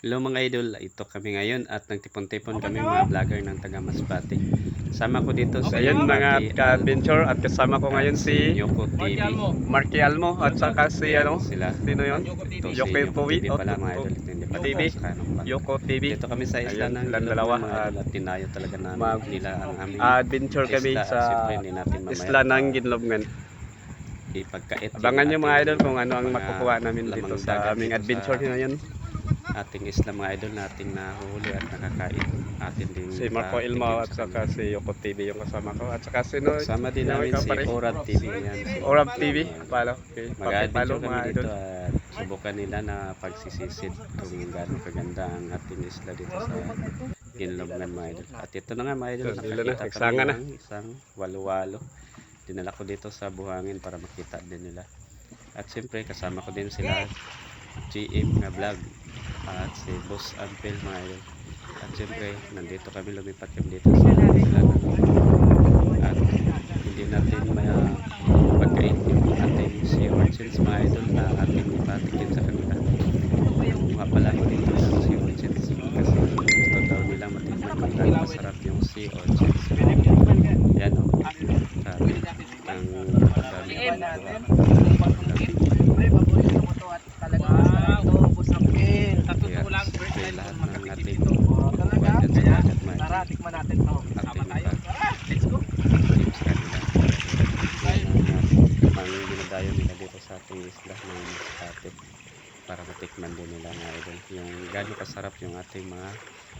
Hello mga idol, ito kami ngayon at nagtipon-tipon kami mga vlogger ng taga Masbate. Sama ko dito sa Ayun mga ka-adventure at kasama ko ngayon si Yoko TV. Marky Almo at saka si ano, Sila. sino yun? Ito si Yoko Yoko. TV pala mga idol. Hindi pa TV. Yoko TV. Dito kami sa isla Ayun, ng dalawa mga idol at tinayo talaga namin mag- nila ang aming Adventure kami sa isla ng Ginlobngan. ipagkait. Abangan nyo mga idol kung ano ang makukuha namin dito sa aming adventure ngayon. Ating isla mga idol na ating nahuhuli at nakakain. Atin din Si Marco sa at saka si Yoko TV yung kasama ko. At saka sino? Kasama din namin si? Orab TV. Yan, si Orab TV. Palo. Okay. Mag-adventure mga kami idol. dito at subukan nila na pagsisisid kung gaano kaganda ang ating isla dito sa Ginlobngan mga idol. At ito na nga mga idol, na, nakakita kami na. ng isang walo-walo. Dinala ko dito sa buhangin para makita din nila. At siyempre kasama ko din sila GM nga vlog at si Boss Ampel mga. At siyempre nandito kami lumipat kami dito sa isla at hindi natin maya pagkain yung ating sea urchins mga idol na ating ipatikin sa kanila. Mga pala ko dito ng sea urchins kasi gusto daw nila matikman kung gaano masarap yung sea urchins yan o sabi ang dami kaya siyempre lahat ng ating kukuha dyan sa dagat mga idol Tara, tikman natin to. ating Sama tayo. ipatikim Let's go. sa kanila yan ang ang dinadayo nila dito sa ating isla ng Mascate para matikman din nila mga idol yung gaano kasarap yung ating mga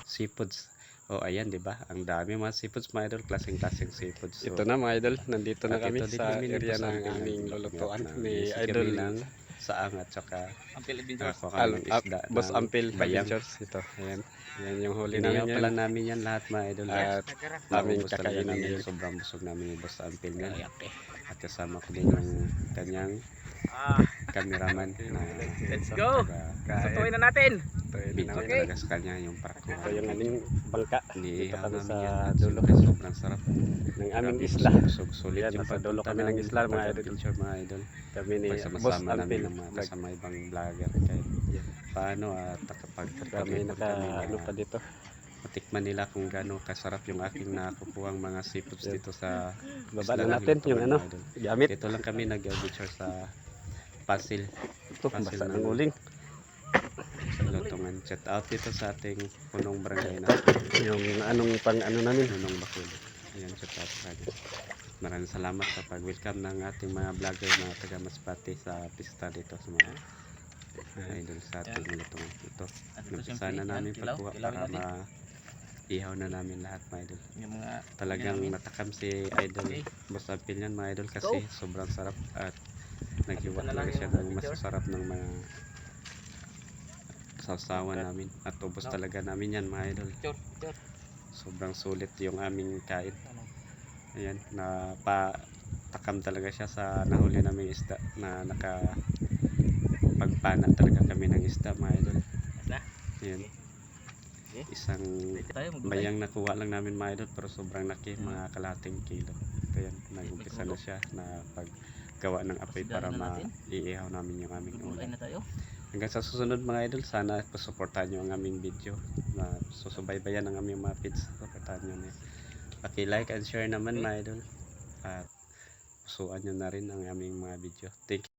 seafoods o ayan di ba ang dami mga seafoods mga idol klaseng klaseng seafoods so, Ito na mga idol. Nandito na kami ito sa area ng aming lulutuan ni Idol ng saang at saka Ang Philippines. nakakuha Al, Boss bayang Adventures. Ito. Ayan. Yan yung huli namin pala yan. namin yan lahat mga idol At aming kakainin sobrang busog namin yung Boss Ampel yan at kasama ko din yung kanyang Ah, cameraman na Let's go. Sutuin na natin. Video namin. talaga sa kanya yung parakuha. Ito yung aming bangka Dito kami sa dulo. sobrang sarap. ng aming isla. Busog, sulit Yan, yung nasa dulo kami ng isla, mga idol. picture mga idol. Kami ni Boss Pagsama-sama namin ng kasama ibang vlogger kahit paano at kapag Kami naka ano pa dito. matikman nila kung gaano kasarap yung aking nakukuhang mga seafoods dito sa Baba na natin yung ano. Gamit. Dito lang kami nag-adventure sa Pasil, Ito, Pasil basa ng- ng uling. Lutungan. Chat out dito sa ating punong barangay na Yung anong pang ano namin. Nunong Bakul. Ayan, shout out sa kanya. Maraming salamat sa pag-welcome ng ating mga vlogger mga taga Masbate sa pista dito sa mga idol sa ating lutungan. Ito, nampisa na namin pagkuha para ma ihaw na namin lahat mga idol. Yung mga Talagang natakam si idol Okay. Apil yan mga idol kasi sobrang sarap at naghiwa Ito na lang talaga siya ng masasarap ng mga sausawan namin at ubos talaga namin yan mga idol. Sobrang sulit yung aming kain. Ano? Ayan, na pa takam talaga siya sa nahuli naming isda na naka pagpana talaga kami ng isda mga idol. Ayan. Okay. Isang bayang nakuha lang namin mga idol pero sobrang laki mga kalating kilo. Kaya nag-umpisa na siya na paggawa ng apoy para na maiihaw namin yung aming ulam. na tayo. Hanggang sa susunod mga idol, sana pasuportahan nyo ang aming video. Na susubaybayan ang aming mga feeds. Suportahan nyo na. Paki-like and share naman Okay. mga idol. At pusuan nyo na rin ang aming mga video. Thank you.